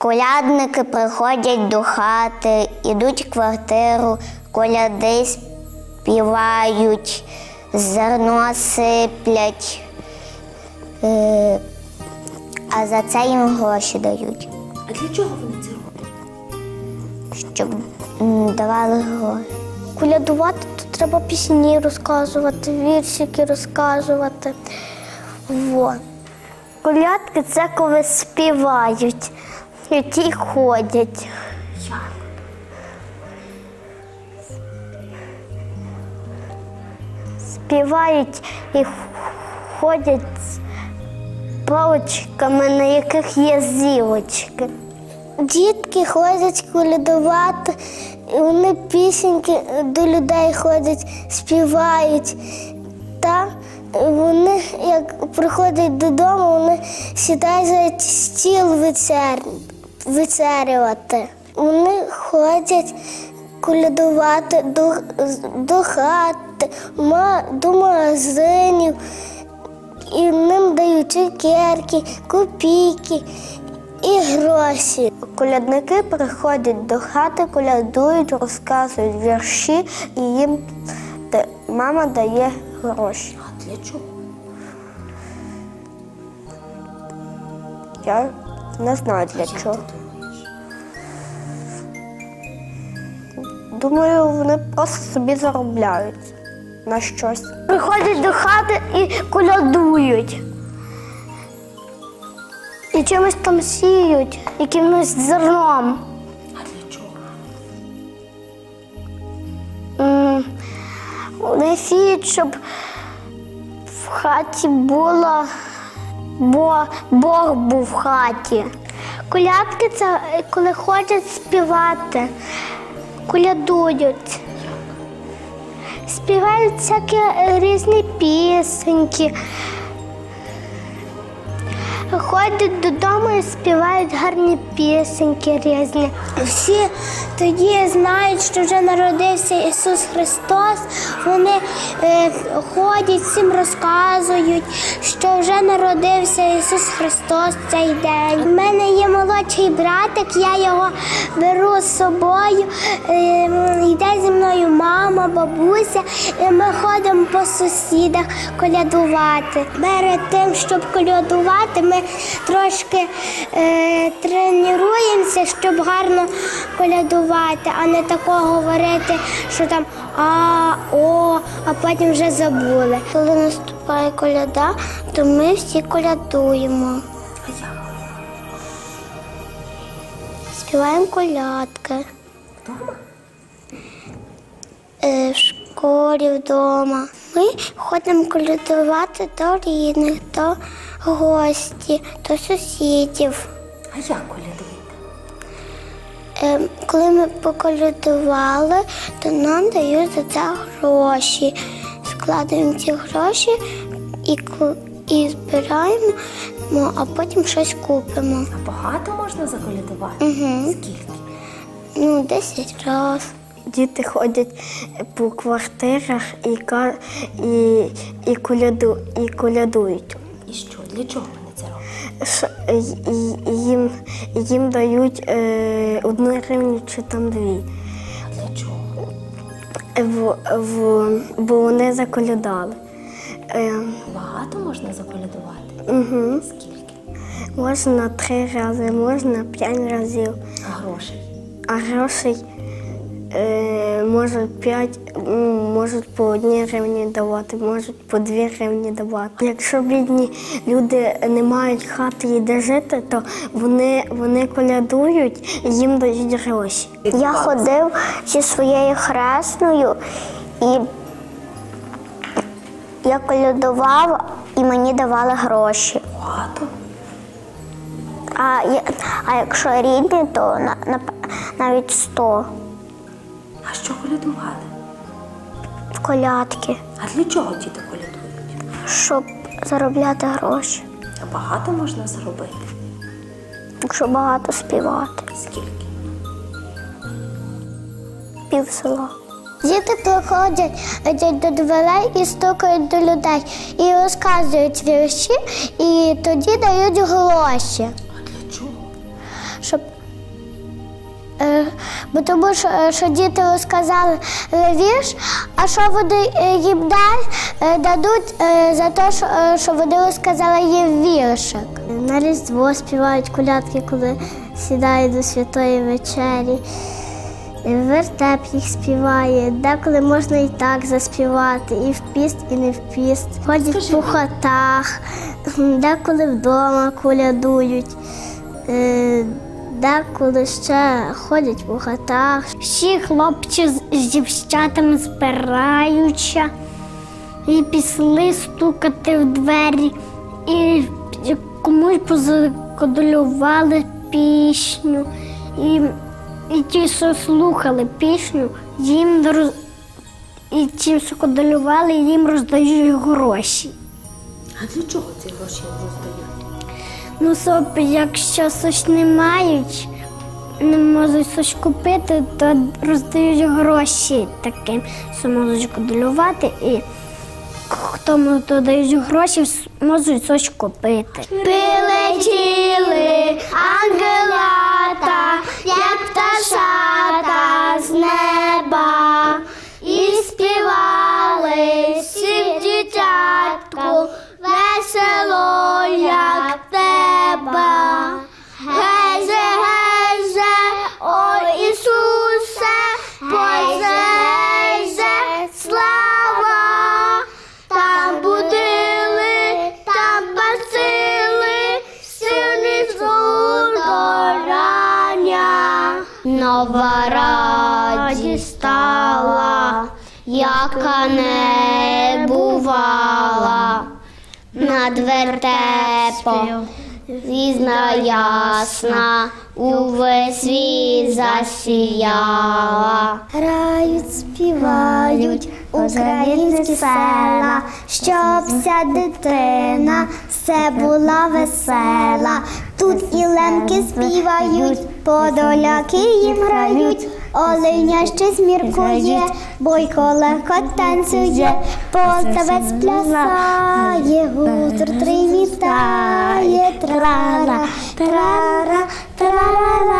Колядники приходять до хати, ідуть в квартиру, коляди співають, зерно сиплять, е, а за це їм гроші дають, А для чого вони це роблять? щоб давали гроші. Колядувати то треба пісні розказувати, віршики розказувати. Во. Колядки це коли співають, і ті ходять. Співають і ходять з паличками, на яких є зілочки. Дітки ходять колядувати, вони пісеньки до людей ходять, співають. Та вони, як приходять додому, вони сідають за стіл вечер... вечерювати. Вони ходять колядувати до, до хати, до магазинів. І ним дають цукерки, копійки і гроші. Колядники приходять до хати, колядують, розказують вірші, і їм мама дає гроші. А для чого? Я не знаю для чого. Думаю, вони просто собі заробляють на щось. Приходять до хати і колядують. І чимось там сіють, якимось зерном. А для чого? М, Вони сіють, щоб в хаті було, бо Бог був в хаті. Колядки це коли ходять співати, колядують. Співають всякі різні пісеньки. Ходять додому і співають гарні пісеньки різні. Всі тоді знають, що вже народився Ісус Христос. Вони е, ходять, всім розказують, що вже народився Ісус Христос цей день. У мене є молодший братик, я його беру з собою. Е, йде зі мною мама, бабуся, і ми ходимо по сусідах колядувати. Перед тим, щоб колядувати, ми трошки е, тренуємося, щоб гарно колядувати, а не такого говорити, що там а, о, а потім вже забули. Коли наступає коляда, то ми всі колядуємо. Співаємо колядки. Вдома? Е, в школі вдома. Ми ходимо колядувати до рідних, до гості, до сусідів. А як колядуєте? Е, коли ми поколядували, то нам дають за це гроші. Складаємо ці гроші і, і збираємо, а потім щось купимо. А багато можна заколядувати? Угу. Скільки? Ну, 10 разів. Діти ходять по квартирах і, і, і, коляду, і колядують. І що? Для чого вони це роблять? Їм, їм дають е, одну гривню чи там дві. А для чого? В, в, бо вони заколядали. Е, Багато можна заколядувати? угу. Скільки? Можна три рази, можна п'ять разів, А грошей? а грошей е, можуть п'ять, м, можуть по одній гривні давати, можуть по дві гривні давати. Якщо бідні люди не мають хати і де жити, то вони, вони колядують і їм дають гроші. Я ходив зі своєю хресною і я колядував і мені давали гроші. А, а якщо рідні, то на, на, навіть 100 А що колядували? в колядки, А для чого діти колядують? щоб заробляти гроші, А багато можна заробити? якщо багато співати. Скільки? Пів села. Діти приходять йдуть до дверей і стукають до людей, і розказують вірші, і тоді дають гроші, А для чого? щоб Е, Бо тому що, е, що діти розказали е, вірш, а що вони е, їм дадуть за те, що, вони розказали їм віршик. На Різдво співають колядки, коли сідають до святої вечері. Вертеп їх співає, деколи можна і так заспівати, і в піст, і не в піст. Ходять по хатах, деколи вдома колядують, деколи ще ходять по хатах. Всі хлопці з дівчатами збираються і пішли стукати в двері, і комусь позакодулювали пісню. І, і ті, що слухали пісню, їм роз... і ті, що кодулювали, їм роздають гроші. А для чого ці гроші роздають? Ну, щоб якщо щось не мають, не можуть щось купити, то роздають гроші таким, що можуть кодулювати, і тому то дають гроші, можуть щось купити. Прилетіли ангелата, Нова радість стала, яка не бувала над вертепом. Різна ясна увесь світ засіяла. Грають, співають українські села, щоб вся дитина все була весела. Тут і лемки співають, подоляки їм грають. Оленя ще зміркує, бойко легко танцює, полтавець плясає, гутор тривітає, трара, трара, трара,